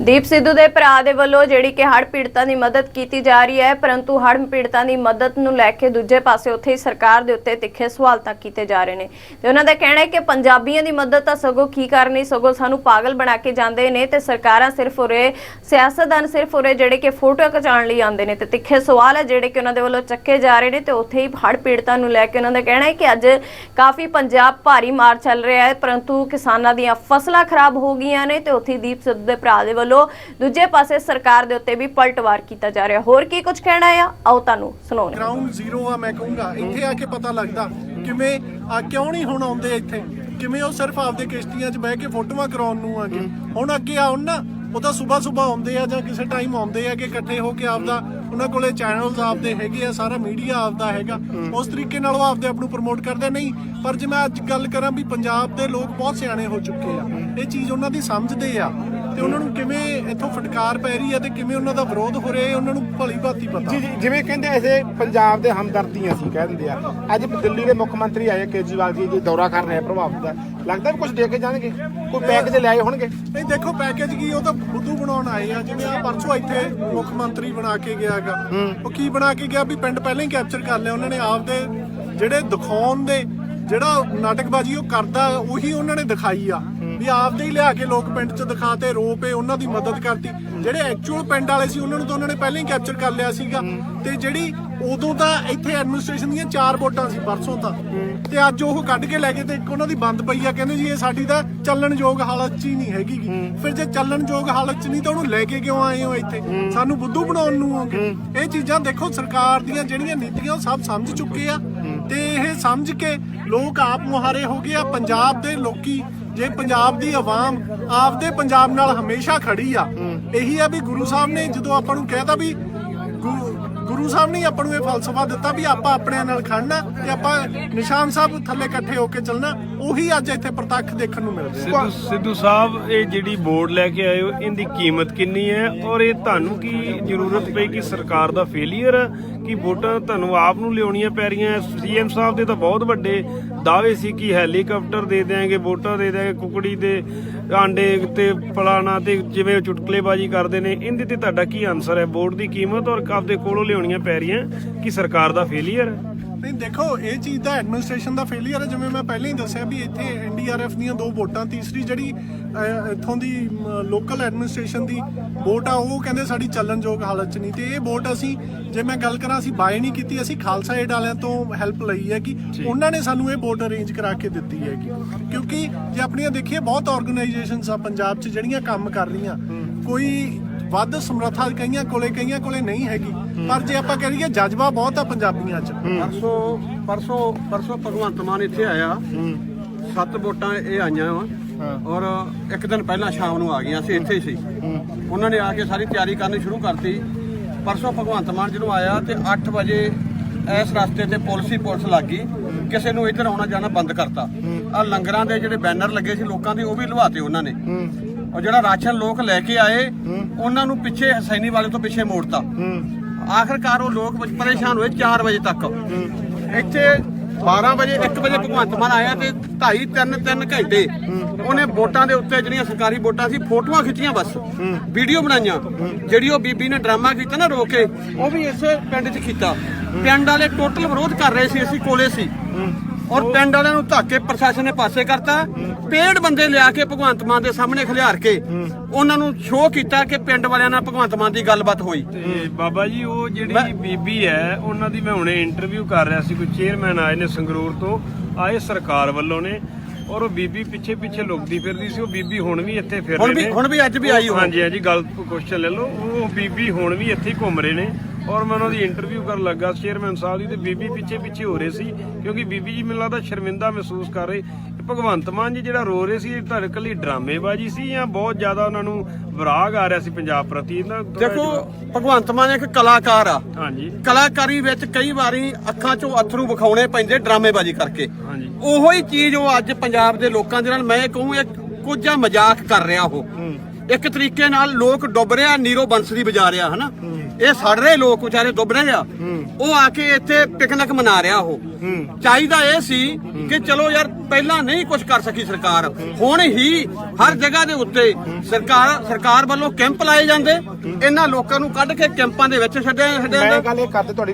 ਦੀਪ ਸਿੱਧੂ ਦੇ ਭਰਾ ਦੇ ਵੱਲੋਂ ਜਿਹੜੀ ਕਿ ਹੜ੍ਹ ਪੀੜਤਾਂ ਦੀ ਮਦਦ ਕੀਤੀ ਜਾ ਰਹੀ ਹੈ, ਪਰੰਤੂ ਹੜ੍ਹ ਪੀੜਤਾਂ ਦੀ ਮਦਦ ਨੂੰ ਲੈ ਕੇ ਦੂਜੇ ਪਾਸੇ ਉੱਥੇ ਹੀ ਸਰਕਾਰ ਦੇ ਉੱਤੇ ਤਿੱਖੇ ਸਵਾਲ ਤਾਂ ਕੀਤੇ ਜਾ ਰਹੇ ਨੇ। ਤੇ ਉਹਨਾਂ ਦਾ ਕਹਿਣਾ ਹੈ ਕਿ ਪੰਜਾਬੀਆਂ ਦੀ ਮਦਦ ਤਾਂ ਸਗੋਂ ਕੀ ਕਰਨੀ, ਸਗੋਂ ਸਾਨੂੰ ਪਾਗਲ ਬਣਾ ਕੇ ਜਾਂਦੇ ਨੇ ਤੇ ਸਰਕਾਰਾਂ ਸਿਰਫ ਉਰੇ, ਸਿਆਸਤਦਾਨ ਸਿਰਫ ਉਰੇ ਜਿਹੜੇ ਕਿ ਫੋਟੋ ਖਿਚਾਉਣ ਲਈ ਆਉਂਦੇ ਨੇ। ਤੇ ਤਿੱਖੇ ਸਵਾਲ ਹੈ ਜਿਹੜੇ ਕਿ ਉਹਨਾਂ ਦੇ ਵੱਲੋਂ ਚੱਕੇ ਜਾ ਰਹੇ ਨੇ ਤੇ ਉੱਥੇ ਹੀ ਹੜ੍ਹ ਪੀੜਤਾਂ ਨੂੰ ਲੈ ਕੇ ਉਹਨਾਂ ਦਾ ਕਹਿਣਾ ਹੈ ਕਿ ਅੱਜ ਕਾਫੀ ਪੰਜਾਬ ਭਾਰੀ ਮਾਰ ਚੱਲ ਰਿਹਾ ਹੈ, ਪਰੰਤੂ ਕਿਸਾਨਾਂ ਦੀਆਂ ਫਸਲਾਂ ਖਰਾਬ ਹੋ ਗਈਆਂ ਨੇ ਤੇ ਉੱਥੇ ਹੀ ਦੀਪ ਸਿੱਧੂ ਦੇ ਭਰਾ ਦੇ ਵੱਲੋਂ ਦੂਜੇ ਪਾਸੇ ਸਰਕਾਰ ਦੇ ਉੱਤੇ ਵੀ ਪਲਟਵਾਰ ਕੀਤਾ ਜਾ ਰਿਹਾ। ਹੋਰ ਕੀ ਕੁਝ ਕਹਿਣਾ ਆ? ਆਓ ਤੁਹਾਨੂੰ ਸੁਣਾਉਂਦੇ ਗਰਾਊਂਡ ਜ਼ੀਰੋ ਆ, ਮੈਂ ਕਹੂੰਗਾ। ਇੱਥੇ ਆ ਕੇ ਪਤਾ ਲੱਗਦਾ ਕਿਵੇਂ, ਆ ਕਿਉਂ ਨਹੀਂ ਹੁਣ ਆਉਂਦੇ ਇੱਥੇ? ਕਿਵੇਂ ਉਹ ਸਿਰਫ ਆਪਦੇ ਕਿਸ਼ਤੀਆਂ 'ਚ ਬਹਿ ਕੇ ਫੋਟੋਆਂ ਕਰਾਉਣ ਨੂੰ ਆਗੇ? ਹੁਣ ਅੱਗੇ ਆਉਣ ਨਾ, ਉਹ ਤਾਂ ਸਵੇਰ ਸਵੇਰ ਆਉਂਦੇ ਆ ਜਾਂ ਕਿਸੇ ਟਾਈਮ ਆਉਂਦੇ ਆ ਕਿ ਇਕੱਠੇ ਹੋ ਕੇ ਆਪਦਾ, ਉਹਨਾਂ ਕੋਲੇ ਚੈਨਲਸ ਆਪਦੇ ਹੈਗੇ ਆ, ਸਾਰਾ ਮੀਡੀਆ ਆਪਦਾ ਹੈਗਾ। ਉਸ ਤਰੀਕੇ ਨਾਲ ਉਹ ਆਪਦੇ ਆਪ ਨੂੰ ਪ੍ਰਮੋਟ ਕਰਦੇ ਨਹੀਂ, ਪਰ ਜੇ ਮੈਂ ਅੱਜ ਗੱਲ ਕਰਾਂ ਵੀ ਪੰਜਾਬ ਦੇ ਲੋਕ ਬਹੁਤ ਸਿਆਣੇ ਹੋ ਚੁੱਕੇ ਆ। ਇਹ ਚੀਜ਼ ਉਹਨਾਂ ਦੀ ਸਮਝਦੇ ਆ। ਤੇ ਉਹਨਾਂ ਨੂੰ ਕਿਵੇਂ ਇੱਥੋਂ ਫਟਕਾਰ ਪੈ ਰਹੀ ਆ ਤੇ ਕਿਵੇਂ ਉਹਨਾਂ ਦਾ ਵਿਰੋਧ ਹੋ ਰਿਹਾ ਇਹ ਉਹਨਾਂ ਨੂੰ ਭਲੀ ਭਾਂਤੀ ਪਤਾ। ਜੀ ਜੀ, ਜਿਵੇਂ ਕਹਿੰਦੇ ਐਸੇ ਪੰਜਾਬ ਦੇ ਹਮਦਰਦੀਆਂ ਸੀ ਕਹਿ ਦਿੰਦੇ ਆ। ਅੱਜ ਦਿੱਲੀ ਦੇ ਮੁੱਖ ਮੰਤਰੀ ਆਏ ਕੇਜਰੀਵਾਲ ਜੀ ਜੀ ਦੌਰਾ ਕਰ ਰਹੇ ਆ ਪ੍ਰਭਾਵਿਤ ਦਾ। ਲੱਗਦਾ ਵੀ ਕੁਝ ਦੇ ਕੇ ਜਾਣਗੇ? ਕੋਈ ਪੈਕੇਜ ਲਿਆਏ ਹੋਣਗੇ? ਨਹੀਂ ਦੇਖੋ ਪੈਕੇਜ ਕੀ ਉਹ ਤਾਂ ਬੁੱਧੂ ਬਣਾਉਣ ਆਏ ਆ। ਜਿਵੇਂ ਆ ਪਰਸੋਂ ਇੱਥੇ ਮੁੱਖ ਮੰਤਰੀ ਬਣਾ ਕੇ ਗਿਆਗਾ ਉਹ ਕੀ ਬਣਾ ਕੇ ਗਿਆ? ਵੀ ਪਿੰਡ ਪਹਿਲਾਂ ਹੀ ਕੈਪਚਰ ਕਰ ਲਿਆ। ਉਹਨਾਂ ਨੇ ਆਪਦੇ ਜਿਹੜੇ ਦਿਖਾਉਣ ਦੇ ਜਿਹੜਾ ਨਾਟਕਬਾਜ਼ੀ ਉਹ ਕਰਦਾ ਉਹੀ ਉਹਨਾਂ ਨੇ ਦਿਖਾਈ ਆ। ਵੀ ਆਪਦੇ ਹੀ ਲਿਆ ਕੇ ਲੋਕ ਪਿੰਡ 'ਚ ਦਿਖਾਤੇ ਰੋ ਪਏ, ਉਹਨਾਂ ਦੀ ਮਦਦ ਕਰਤੀ। ਜਿਹੜੇ ਐਕਚੁਅਲ ਪਿੰਡ ਵਾਲੇ ਸੀ, ਉਹਨਾਂ ਨੂੰ ਤਾਂ ਉਹਨਾਂ ਨੇ ਪਹਿਲਾਂ ਹੀ ਕੈਪਚਰ ਕਰ ਲਿਆ ਸੀਗਾ। ਤੇ ਜਿਹੜੀ ਉਦੋਂ ਤਾਂ ਇੱਥੇ ਐਡਮਿਨਿਸਟ੍ਰੇਸ਼ਨ ਦੀਆਂ ਚਾਰ ਵੋਟਾਂ ਸੀ, ਪਰਸੋਂ ਤਾਂ। ਤੇ ਅੱਜ ਉਹ ਕੱਢ ਕੇ ਲੈ ਕੇ ਤੇ ਉਹਨਾਂ ਦੀ ਬੰਦ ਪਈ ਆ, ਕਹਿੰਦੇ ਜੀ ਇਹ ਸਾਡੀ ਤਾਂ ਚੱਲਣਯੋਗ ਹਾਲਤ 'ਚ ਹੀ ਨਹੀਂ ਹੈਗੀ ਫਿਰ ਜੇ ਚੱਲਣਯੋਗ ਹਾਲਤ 'ਚ ਨਹੀਂ ਤਾਂ ਉਹਨੂੰ ਲੈ ਕੇ ਕਿਉਂ ਆਏ ਹੋ ਇੱਥੇ? ਸਾਨੂੰ ਬੁੱਧੂ ਬਣਾਉਣ ਨੂੰ ਹੋਗੇ ਇਹ ਚੀਜ਼ਾਂ ਦੇਖੋ, ਸਰਕਾਰ ਦੀਆਂ ਜਿਹੜੀਆਂ ਨੀਤੀਆਂ, ਉਹ ਸਭ ਸਮਝ ਚੁੱਕੇ ਆ। ਤੇ ਇਹ ਸਮਝ ਕੇ ਲੋਕ ਆਪ ਮੁਹਾਰੇ ਹੋ ਗਏ ਆ। ਪੰਜਾਬ ਦੇ ਲੋਕੀ ਜੇ ਪੰਜਾਬ ਦੀ ਆਵਾਮ ਆਪਦੇ ਪੰਜਾਬ ਨਾਲ ਹਮੇਸ਼ਾ ਖੜੀ ਆ, ਇਹੀ ਆ ਵੀ ਗੁਰੂ ਸਾਹਿਬ ਨੇ ਜਦੋਂ ਆਪਾਂ ਨੂੰ ਕਹਿਤਾ ਵੀ ਗੁਰੂ ਸਾਹਿਬ ਨੇ ਆਪਾਂ ਨੂੰ ਇਹ ਫਲਸਫਾ ਦਿੱਤਾ ਵੀ ਆਪਾਂ ਆਪਣਿਆਂ ਨਾਲ ਖੜਨਾ ਤੇ ਆਪਾਂ ਨਿਸ਼ਾਨ ਸਾਹਿਬ ਥੱਲੇ ਇਕੱਠੇ ਹੋ ਕੇ ਚੱਲਣਾ, ਉਹੀ ਅੱਜ ਇੱਥੇ ਪ੍ਰਤੱਖ ਦੇਖਣ ਨੂੰ ਮਿਲ ਰਿਹਾ। ਸਿੱਧੂ ਸਿੱਧੂ ਸਾਹਿਬ, ਇਹ ਜਿਹੜੀ ਬੋਰਡ ਲੈ ਕੇ ਆਏ ਹੋ, ਇਹਦੀ ਕੀਮਤ ਕਿੰਨੀ ਹੈ? ਔਰ ਇਹ ਤੁਹਾਨੂੰ ਕੀ ਜ਼ਰੂਰਤ ਪਈ ਕਿ ਸਰਕਾਰ ਦਾ ਫੇਲਿਅਰ ਕਿ ਵੋਟਾਂ ਤੁਹਾਨੂੰ ਆਪ ਨੂੰ ਲਿਆਉਣੀਆਂ ਪੈ ਰਹੀਆਂ? ਸੀਐਮ ਸਾਹਿਬ ਦੇ ਤਾਂ ਬਹੁਤ ਵੱਡੇ ਦਾਅਵੇ ਸੀ ਕਿ ਹੈਲੀਕਾਪਟਰ ਦੇ ਦੇਾਂਗੇ ਵੋਟਾਂ ਦੇ ਦੇਾਂਗੇ ਕੁਕੜੀ ਦੇ ਆਂਡੇ ਤੇ ਪਲਾਣਾ ਤੇ ਜਿਵੇਂ ਚੁਟਕਲੇਬਾਜ਼ੀ ਕਰਦੇ ਨੇ, ਇਹਦੇ ਤੇ ਤੁਹਾਡਾ ਕੀ ਆਨਸਰ ਹੈ? ਵੋਟ ਦੀ ਕੀਮਤ ਔਰ ਆਪਦੇ ਕੋਲੋਂ ਲਿਆਉਣੀਆਂ ਪੈ ਰਹੀਆਂ ਕਿ ਸਰਕਾਰ ਦਾ ਫੇਲਿਅਰ ਹੈ? ਨਹੀਂ ਦੇਖੋ ਇਹ ਚੀਜ਼ ਦਾ ਐਡਮਿਨਿਸਟ੍ਰੇਸ਼ਨ ਦਾ ਫੇਲਿਅਰ ਹੈ। ਜਿਵੇਂ ਮੈਂ ਪਹਿਲਾਂ ਹੀ ਦੱਸਿਆ ਵੀ ਇੱਥੇ ਐਨਡੀਆਰਐਫ ਦੀਆਂ ਦੋ ਵੋਟਾਂ ਤੀਸਰੀ ਜਿਹੜੀ ਅਹ, ਇੱਥੋਂ ਦੀ ਲੋਕਲ ਐਡਮਿਨਿਸਟ੍ਰੇਸ਼ਨ ਦੀ ਵੋਟ ਆ ਉਹ ਕਹਿੰਦੇ ਸਾਡੀ ਚੱਲਣਯੋਗ ਹਾਲਤ 'ਚ ਨਹੀਂ। ਤੇ ਇਹ ਵੋਟ ਅਸੀਂ ਜੇ ਮੈਂ ਗੱਲ ਕਰਾਂ ਅਸੀਂ ਬਾਏ ਨਹੀਂ ਕੀਤੀ ਅਸੀਂ ਖਾਲਸਾ ਏਡ ਵਾਲਿਆਂ ਤੋਂ ਹੈਲਪ ਲਈ ਹੈ ਕਿ ਉਹਨਾਂ ਨੇ ਸਾਨੂੰ ਇਹ ਵੋਟ ਅਰੇਂਜ ਕਰਾ ਕੇ ਦਿੱਤੀ ਹੈਗੀ ਕਿਉਂਕਿ ਜੇ ਆਪਣੀਆਂ ਦੇਖੀਏ ਬਹੁਤ ਆਰਗੇਨਾਈਜੇਸ਼ਨਸ ਆ ਪੰਜਾਬ 'ਚ ਜਿਹੜੀਆਂ ਕੰਮ ਕਰ ਰਹੀਆਂ। ਕੋਈ ਵੱਧ ਸਮਰੱਥਾ ਕਈਆਂ ਕੋਲੇ ਕਈਆਂ ਕੋਲੇ ਨਹੀਂ ਹੈਗੀ। ਪਰ ਜੇ ਆਪਾਂ ਕਹੀਏ ਜਜ਼ਬਾ ਬਹੁਤ ਆ ਪੰਜਾਬੀਆਂ 'ਚ। ਪਰਸੋਂ ਪਰਸੋਂ ਪਰਸੋਂ ਭਗਵੰਤ ਮਾਨ ਇੱਥੇ ਆਇਆ। ਸੱਤ ਵੋਟਾਂ ਇਹ ਆਈਆਂ ਵਾ। ਔਰ ਇੱਕ ਦਿਨ ਪਹਿਲਾਂ ਸ਼ਾਮ ਨੂੰ ਆ ਗਈਆਂ ਸੀ ਇੱਥੇ ਹੀ ਸੀ। ਉਹਨਾਂ ਨੇ ਆ ਕੇ ਸਾਰੀ ਤਿਆਰੀ ਕਰਨੀ ਸ਼ੁਰੂ ਕਰਤੀ। ਪਰਸੋਂ ਭਗਵੰਤ ਮਾਨ ਜਦੋਂ ਆਇਆ ਤੇ 8 ਵਜੇ ਇਸ ਰਸਤੇ ਤੇ ਪੁਲਿਸ ਹੀ ਪੁਲਿਸ ਲੱਗ ਗਈ। ਕਿਸੇ ਨੂੰ ਇੱਧਰ ਆਉਣਾ ਜਾਣਾ ਬੰਦ ਕਰਤਾ। ਆ ਲੰਗਰਾਂ ਦੇ ਜਿਹੜੇ ਬੈਨਰ ਲੱਗੇ ਸੀ ਲੋਕਾਂ ਦੇ ਉਹ ਵੀ ਲਵਾਤੇ ਉਹਨਾਂ ਨੇ। ਔਰ ਜਿਹੜਾ ਰਾਸ਼ਨ ਲੋਕ ਲੈ ਕੇ ਆਏ ਉਹਨਾਂ ਨੂੰ ਪਿੱਛੇ ਹਸੈਨੀ ਵਾਲੇ ਤੋਂ ਪਿੱਛੇ ਮੋੜਤਾ। ਆਖਰਕਾਰ ਉਹ ਲੋਕ ਪਰੇਸ਼ਾਨ ਹੋਏ 4 ਵਜੇ ਤੱਕ। ਇੱਥੇ 12 ਵਜੇ 1 ਵਜੇ ਭਗਵੰਤ ਮਾਨ ਆਇਆ ਤੇ 2.5 3 3 ਘੰਟੇ ਉਹਨੇ ਵੋਟਾਂ ਦੇ ਉੱਤੇ ਜਿਹੜੀਆਂ ਸਰਕਾਰੀ ਵੋਟਾਂ ਸੀ, ਫੋਟੋਆਂ ਖਿੱਚੀਆਂ ਬਸ। ਵੀਡੀਓ ਬਣਾਈਆਂ। ਜਿਹੜੀ ਉਹ ਬੀਬੀ ਨੇ ਡਰਾਮਾ ਕੀਤਾ ਨਾ ਰੋ ਕੇ, ਉਹ ਵੀ ਇਸੇ ਪਿੰਡ 'ਚ ਕੀਤਾ। ਪਿੰਡ ਵਾਲੇ ਟੋਟਲ ਵਿਰੋਧ ਕਰ ਰਹੇ ਸੀ, ਅਸੀਂ ਕੋਲੇ ਸੀ। ਔਰ ਪਿੰਡ ਵਾਲਿਆਂ ਨੂੰ ਧੱਕੇ ਪ੍ਰਸ਼ਾਸਨ ਨੇ ਪਾਸੇ ਕਰਤਾ। ਪੇੜ ਬੰਦੇ ਲਿਆ ਕੇ ਭਗਵੰਤ ਮਾਨ ਦੇ ਸਾਹਮਣੇ ਖਿਲਾਰ ਕੇ ਉਹਨਾਂ ਨੂੰ ਸ਼ੋਅ ਕੀਤਾ ਕਿ ਪਿੰਡ ਵਾਲਿਆਂ ਨਾਲ ਭਗਵੰਤ ਮਾਨ ਦੀ ਗੱਲਬਾਤ ਹੋਈ। ਤੇ ਬਾਬਾ ਜੀ ਉਹ ਜਿਹੜੀ ਬੀਬੀ ਹੈ ਉਹਨਾਂ ਦੀ ਮੈਂ ਹੁਣੇ ਇੰਟਰਵਿਊ ਕਰ ਰਿਹਾ ਸੀ ਕੋਈ ਚੇਅਰਮੈਨ ਆਏ ਨੇ ਸੰਗਰੂਰ ਤੋਂ ਆਏ ਸਰਕਾਰ ਵੱਲੋਂ ਨੇ। ਔਰ ਉਹ ਬੀਬੀ ਪਿੱਛੇ ਪਿੱਛੇ ਲੁਕਦੀ ਫਿਰਦੀ ਸੀ ਉਹ ਬੀਬੀ ਹੁਣ ਵੀ ਇੱਥੇ ਫਿਰ ਹੁਣ ਰਹੇ ਵੀ ਨੇ। ਹੁਣ ਵੀ ਅੱਜ ਵੀ ਆਈ ਹਾਂਜੀ ਹਾਂਜੀ ਗੱਲ ਕੁਐਸਚਨ ਲੈ ਲਓ। ਉਹ ਬੀਬੀ ਹੁਣ ਵੀ ਇੱਥੇ ਘੁੰਮ ਰਹੇ ਨੇ। ਔਰ ਮੈਂ ਉਹਨਾਂ ਦੀ ਇੰਟਰਵਿਊ ਕਰਨ ਲੱਗਾ। ਚੇਅਰਮੈਨ ਸਾਹਿਬ ਦੀ ਤੇ ਬੀਬੀ ਪਿੱਛੇ ਪਿੱਛੇ ਹੋ ਰਹੇ ਸੀ ਕਿਉਂਕਿ ਬੀਬੀ ਜੀ ਮੈਨੂੰ ਲੱਗਦਾ ਸ਼ਰਮਿੰਦਾ ਮਹਿਸੂਸ ਕਰ ਰਹੇ। ਇਹ ਭਗਵੰਤ ਮਾਨ ਜੀ ਜਿਹੜਾ ਰੋ ਰਹੇ ਸੀ ਇਹ ਤੁਹਾਡੇ ਕੱਲੀ ਡਰਾਮੇਬਾਜ਼ੀ ਸੀ ਜਾਂ ਬਹੁਤ ਜ਼ਿਆਦਾ ਉਹਨਾਂ ਨੂੰ ਵਿਰਾਗ ਆ ਰਿਹਾ ਸੀ ਪੰਜਾਬ ਪ੍ਰਤੀ? ਇਹਨਾਂ ਦੇਖੋ ਭਗਵੰਤ ਮਾਨ ਇੱਕ ਕਲਾਕਾਰ ਆ। ਹਾਂਜੀ। ਕਲਾਕਾਰੀ ਵਿੱਚ ਕਈ ਵਾਰੀ ਅੱਖਾਂ 'ਚੋਂ ਅਥਰੂ ਵਿਖਾਉਣੇ ਪੈਂਦੇ ਡਰਾਮੇਬਾਜ਼ੀ ਕਰਕੇ। ਹਾਂਜੀ। ਉਹੋ ਹੀ ਚੀਜ਼ ਉਹ ਅੱਜ ਪੰਜਾਬ ਦੇ ਲੋਕਾਂ ਦੇ ਨਾਲ ਮੈਂ ਕਹੂੰ ਇੱਕ ਕੁਝ ਮਜ਼ਾਕ ਕਰ ਰਿਹਾ ਉਹ। ਇੱਕ ਤਰੀਕੇ ਨਾਲ ਲੋਕ ਡੁੱਬ ਰਿਹਾ ਨੀਰੋ ਬੰਸਰੀ ਵਜਾ ਰਿਹਾ ਹਨਾ? ਇਹ ਸੜ ਰਹੇ ਲੋਕ ਵਿਚਾਰੇ ਡੁੱਬ ਰਹੇ ਆ। ਉਹ ਆ ਕੇ ਇੱਥੇ ਪਿਕਨਿਕ ਮਨਾ ਰਿਹਾ ਉਹ। ਚਾਹੀਦਾ ਇਹ ਸੀ ਕਿ ਚਲੋ ਯਾਰ ਪਹਿਲਾਂ ਨਹੀਂ ਕੁਝ ਕਰ ਸਕੀ ਸਰਕਾਰ। ਹੁਣ ਹੀ ਹਰ ਜਗ੍ਹਾ ਦੇ ਉੱਤੇ ਸਰਕਾਰ ਸਰਕਾਰ ਵੱਲੋਂ ਕੈਂਪ ਲਾਏ ਜਾਂਦੇ। ਇਹਨਾਂ ਲੋਕਾਂ ਨੂੰ ਕੱਢ ਕੇ ਕੈਂਪਾਂ ਦੇ ਵਿੱਚ ਛੱਡਿਆ ਛੱਡਿਆ ਮੈਂ ਜਾਂਦਾ ਗੱਲ ਇਹ ਕਰਦੇ ਤੁਹਾਡੀ